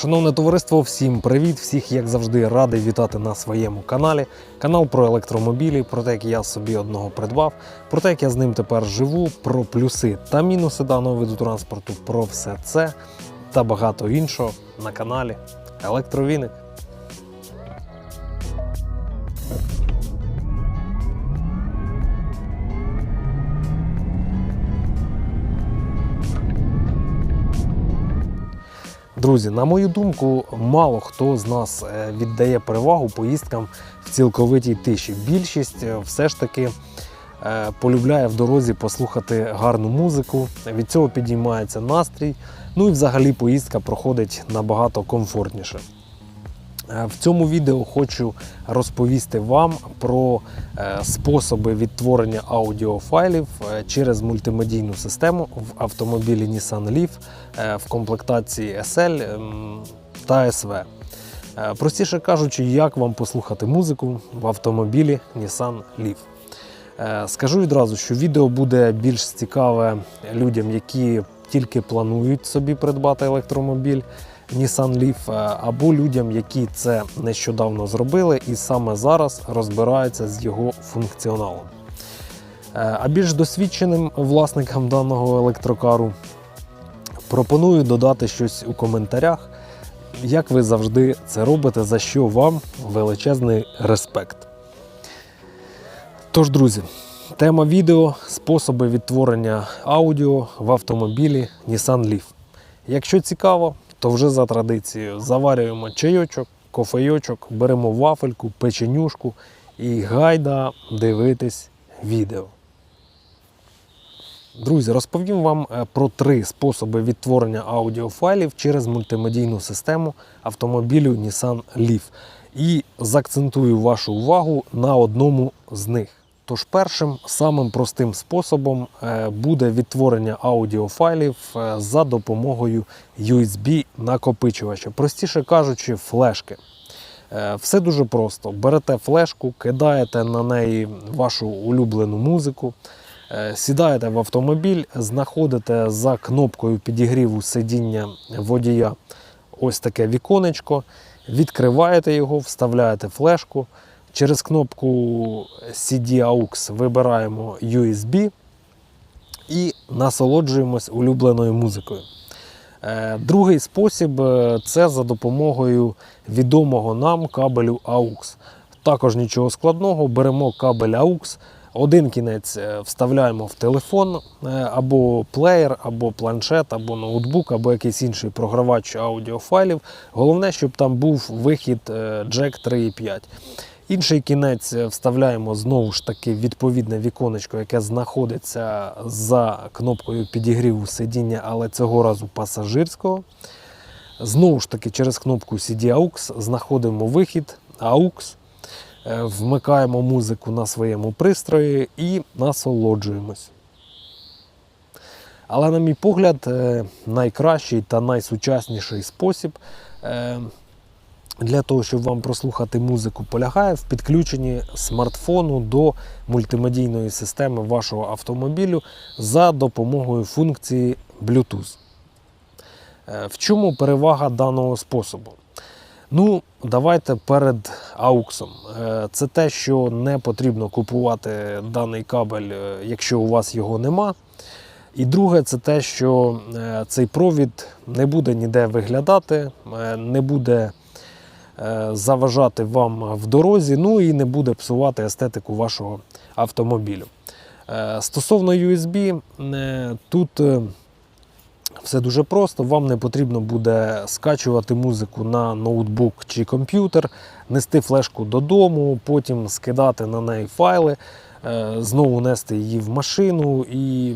Шановне товариство, всім привіт! Всіх, як завжди, радий вітати на своєму каналі. Канал про електромобілі, про те, як я собі одного придбав, про те, як я з ним тепер живу, про плюси та мінуси даного виду транспорту, про все це та багато іншого на каналі Електровіник. Друзі, на мою думку, мало хто з нас е, віддає перевагу поїздкам в цілковитій тиші. Більшість е, все ж таки е, полюбляє в дорозі послухати гарну музику. Від цього підіймається настрій. Ну і взагалі поїздка проходить набагато комфортніше. Е, В цьому відео хочу розповісти вам про е, способи відтворення аудіофайлів е, через мультимедійну систему в автомобілі Nissan Leaf в комплектації SL ем, та SV. Простіше кажучи, як вам послухати музику в автомобілі Nissan Leaf. Скажу відразу, що відео буде більш цікаве людям, які тільки планують собі придбати електромобіль Nissan Leaf, е, або людям, які це нещодавно зробили і саме зараз розбираються з його функціоналом. Е, А більш досвідченим власникам даного електрокару пропоную додати щось у коментарях, як ви завжди це робите, за що вам величезний респект. Тож, друзі, тема відео способи відтворення аудіо в автомобілі Nissan Leaf. Якщо цікаво, то вже за традицією заварюємо чайочок, кофейочок, беремо вафельку, печенюшку і гайда дивитись відео. Друзі, розповім вам е, про три способи відтворення аудіофайлів через мультимедійну систему автомобілю Nissan Leaf. І заакцентую вашу увагу на одному з них. Тож першим самим простим способом е, буде відтворення аудіофайлів е, за допомогою USB накопичувача, простіше кажучи, флешки. Е, Все дуже просто. Берете флешку, кидаєте на неї вашу улюблену музику, сідаєте в автомобіль, знаходите за кнопкою підігріву сидіння водія ось таке віконечко, відкриваєте його, вставляєте флешку. Через кнопку CD AUX вибираємо USB і насолоджуємось улюбленою музикою. Е, Другий спосіб е, це за допомогою відомого нам кабелю AUX. Також нічого складного, беремо кабель AUX, один кінець е, вставляємо в телефон або плеєр, або планшет, або ноутбук, або якийсь інший програвач аудіофайлів. Головне, щоб там був вихід Jack 3.5. Інший кінець е, вставляємо знову ж таки відповідне віконечко, яке знаходиться за кнопкою підігріву сидіння, але цього разу пасажирського. Знову ж таки, через кнопку CD AUX знаходимо вихід AUX, е, вмикаємо музику на своєму пристрої і насолоджуємось. Але, на мій погляд, е, найкращий та найсучасніший спосіб для того, щоб вам прослухати музику, полягає в підключенні смартфону до мультимедійної системи вашого автомобілю за допомогою функції Bluetooth. Е, В чому перевага даного способу? Ну, давайте перед AUX. Е, Це те, що не потрібно купувати даний кабель, е, якщо у вас його нема. І друге, це те, що цей провід не буде ніде виглядати, не буде заважати вам в дорозі, ну і не буде псувати естетику вашого автомобілю. Е, Стосовно USB, е, тут е, все дуже просто. Вам не потрібно буде скачувати музику на ноутбук чи комп'ютер, нести флешку додому, потім скидати на неї файли, е, знову нести її в машину, і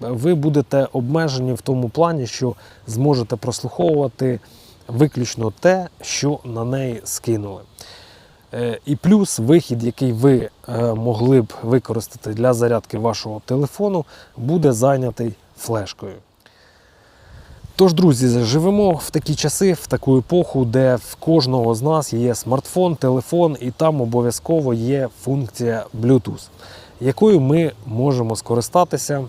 ви будете обмежені в тому плані, що зможете прослуховувати виключно те, що на неї скинули. Е, І плюс вихід, який ви е, могли б використати для зарядки вашого телефону, буде зайнятий флешкою. Тож, друзі, живемо в такі часи, в таку епоху, де в кожного з нас є смартфон, телефон, і там обов'язково є функція Bluetooth, якою ми можемо скористатися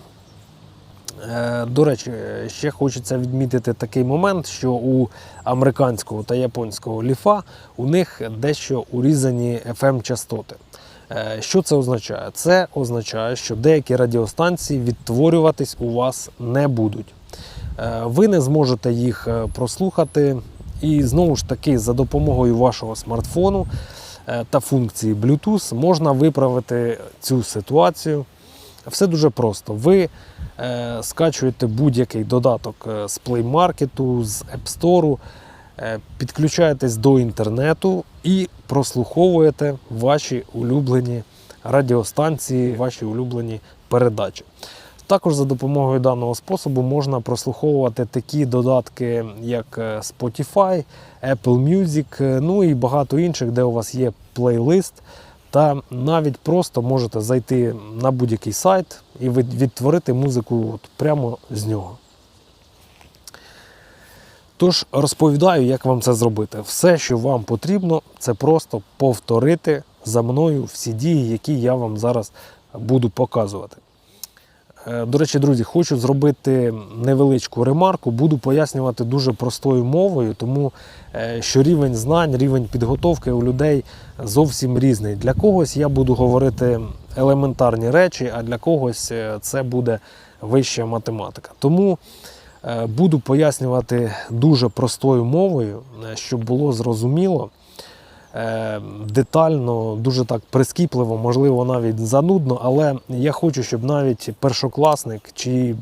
До речі, ще хочеться відмітити такий момент, що у американського та японського ліфа у них дещо урізані FM частоти. Е, Що це означає? Це означає, що деякі радіостанції відтворюватись у вас не будуть. Е, Ви не зможете їх е, прослухати, і знову ж таки, за допомогою вашого смартфону е, та функції Bluetooth можна виправити цю ситуацію. Все дуже просто. Ви е, скачуєте будь-який додаток е, з Play Market, з App Store, е, підключаєтесь до інтернету і прослуховуєте ваші улюблені радіостанції, ваші улюблені передачі. Також за допомогою даного способу можна прослуховувати такі додатки, як е, Spotify, Apple Music, е, ну і багато інших, де у вас є плейлист. Та навіть просто можете зайти на будь-який сайт і відтворити музику от прямо з нього. Тож розповідаю, як вам це зробити. Все, що вам потрібно, це просто повторити за мною всі дії, які я вам зараз буду показувати. Е, До речі, друзі, хочу зробити невеличку ремарку. Буду пояснювати дуже простою мовою, тому е, що рівень знань, рівень підготовки у людей зовсім різний. Для когось я буду говорити елементарні речі, а для когось е, це буде вища математика. Тому е, буду пояснювати дуже простою мовою, е, щоб було зрозуміло. Детально, дуже так прискіпливо, можливо, навіть занудно, але я хочу, щоб навіть першокласник чи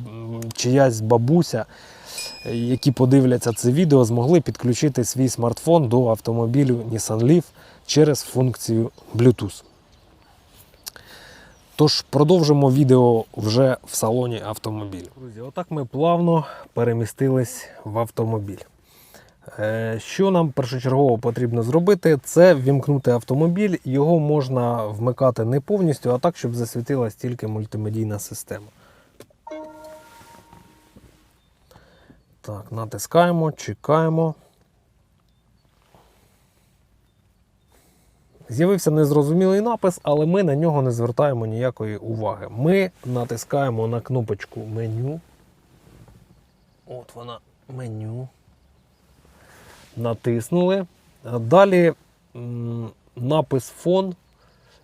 чиясь бабуся, які подивляться це відео, змогли підключити свій смартфон до автомобілю Nissan Leaf через функцію Bluetooth. Тож продовжимо відео вже в салоні автомобіля. Друзі, отак ми плавно перемістились в автомобіль. Е, Що нам першочергово потрібно зробити, це ввімкнути автомобіль. Його можна вмикати не повністю, а так, щоб засвітилась тільки мультимедійна система. Так, натискаємо, чекаємо. З'явився незрозумілий напис, але ми на нього не звертаємо ніякої уваги. Ми натискаємо на кнопочку меню. От вона меню. Натиснули. Далі напис фон,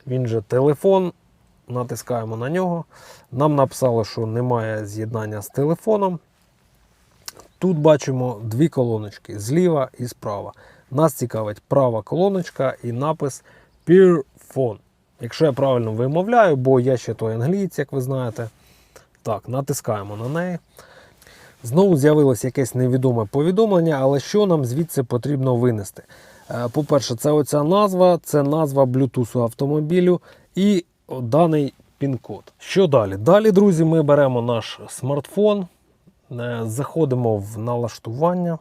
він же телефон. Натискаємо на нього. Нам написали, що немає з'єднання з телефоном. Тут бачимо дві колоночки зліва і справа. Нас цікавить права колоночка і напис Peer Якщо я правильно вимовляю, бо я ще той англієць, як ви знаєте. Так, натискаємо на неї. Знову з'явилось якесь невідоме повідомлення, але що нам звідси потрібно винести? Е, По-перше, це оця назва, це назва Bluetooth автомобілю і даний пін-код. Що далі? Далі, друзі, ми беремо наш смартфон, е, заходимо в налаштування.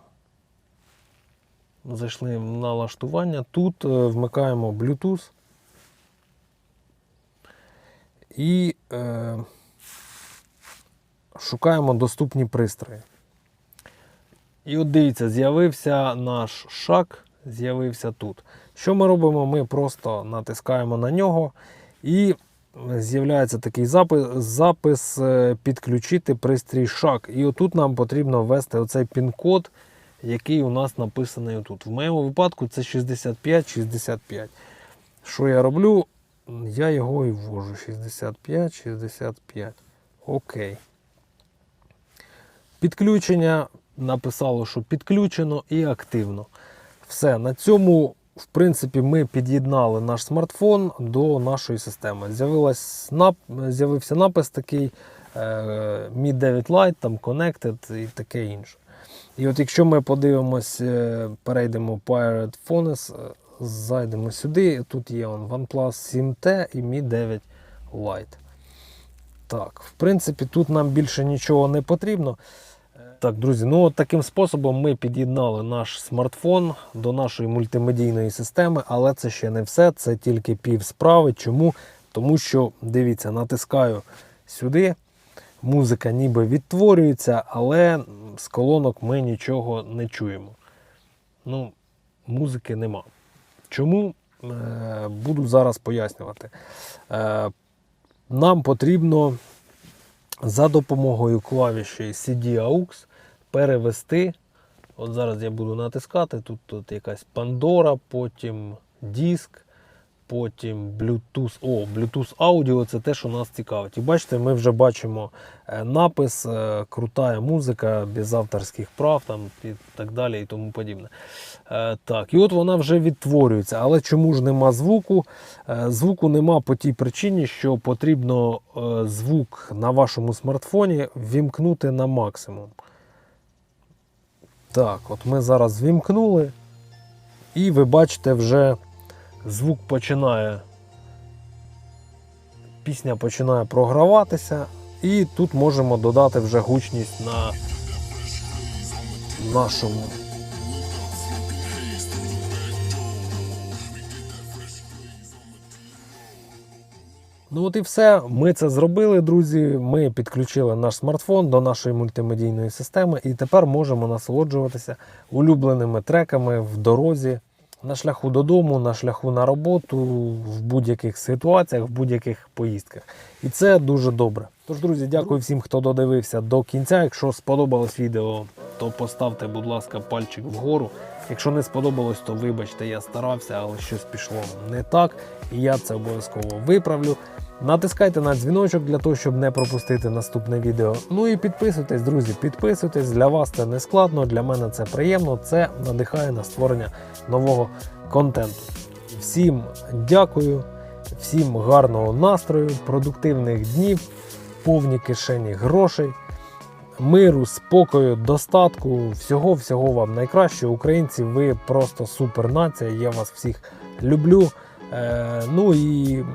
Зайшли в налаштування. Тут е, вмикаємо Bluetooth. І е, шукаємо доступні пристрої. І от дивіться, з'явився наш шаг, з'явився тут. Що ми робимо? Ми просто натискаємо на нього і з'являється такий запис, запис е, підключити пристрій шаг. І отут нам потрібно ввести оцей пін-код, який у нас написаний тут. В моєму випадку це 6565. Що я роблю? Я його і ввожу. 65, 65. Окей. Підключення написало, що підключено і активно. Все, на цьому, в принципі, ми під'єднали наш смартфон до нашої системи. Нап... З'явився напис такий е, Mi 9 Lite, там Connected і таке інше. І от якщо ми подивимось, е, перейдемо в Pirate Phones, е, зайдемо сюди, тут є OnePlus 7T і Mi 9 Lite. Так, в принципі, тут нам більше нічого не потрібно. Так, друзі, ну от таким способом ми під'єднали наш смартфон до нашої мультимедійної системи, але це ще не все, це тільки пів справи. Чому? Тому що, дивіться, натискаю сюди, музика ніби відтворюється, але з колонок ми нічого не чуємо. Ну, музики нема. Чому? Е, Буду зараз пояснювати. Е, Нам потрібно за допомогою клавіші CD-AUX перевести. От зараз я буду натискати. Тут, тут якась Pandora, потім диск, потім Bluetooth. О, Bluetooth аудіо це те, що нас цікавить. І бачите, ми вже бачимо е, напис, е, крутая музика, без авторських прав там, і так далі і тому подібне. Е, Так, і от вона вже відтворюється. Але чому ж нема звуку? Звуку нема по тій причині, що потрібно звук на вашому смартфоні вімкнути на максимум. Так, от ми зараз вімкнули, і ви бачите, вже звук починає. Пісня починає програватися, і тут можемо додати вже гучність на нашому. Ну от і все. Ми це зробили, друзі. Ми підключили наш смартфон до нашої мультимедійної системи і тепер можемо насолоджуватися улюбленими треками в дорозі, на шляху додому, на шляху на роботу, в будь-яких ситуаціях, в будь-яких поїздках. І це дуже добре. Тож, друзі, дякую всім, хто додивився до кінця. Якщо сподобалось відео, то поставте, будь ласка, пальчик вгору. Якщо не сподобалось, то вибачте, я старався, але щось пішло не так, і я це обов'язково виправлю. Натискайте на дзвіночок для того, щоб не пропустити наступне відео. Ну і підписуйтесь, друзі, підписуйтесь. Для вас це не складно, для мене це приємно. Це надихає на створення нового контенту. Всім дякую, всім гарного настрою, продуктивних днів, повні кишені грошей, миру, спокою, достатку. Всього, всього вам найкращого. Українці, ви просто супер нація. Я вас всіх люблю. Е, ну і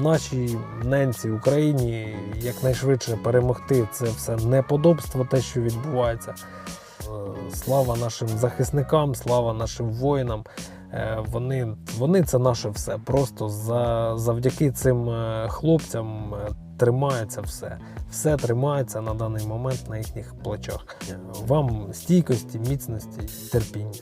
нашій ненці Україні якнайшвидше перемогти це все неподобство, те, що відбувається. Е, Слава нашим захисникам, слава нашим воїнам. Е, Вони, вони це наше все. Просто за, завдяки цим хлопцям тримається все. Все тримається на даний момент на їхніх плечах. Вам стійкості, міцності, терпіння.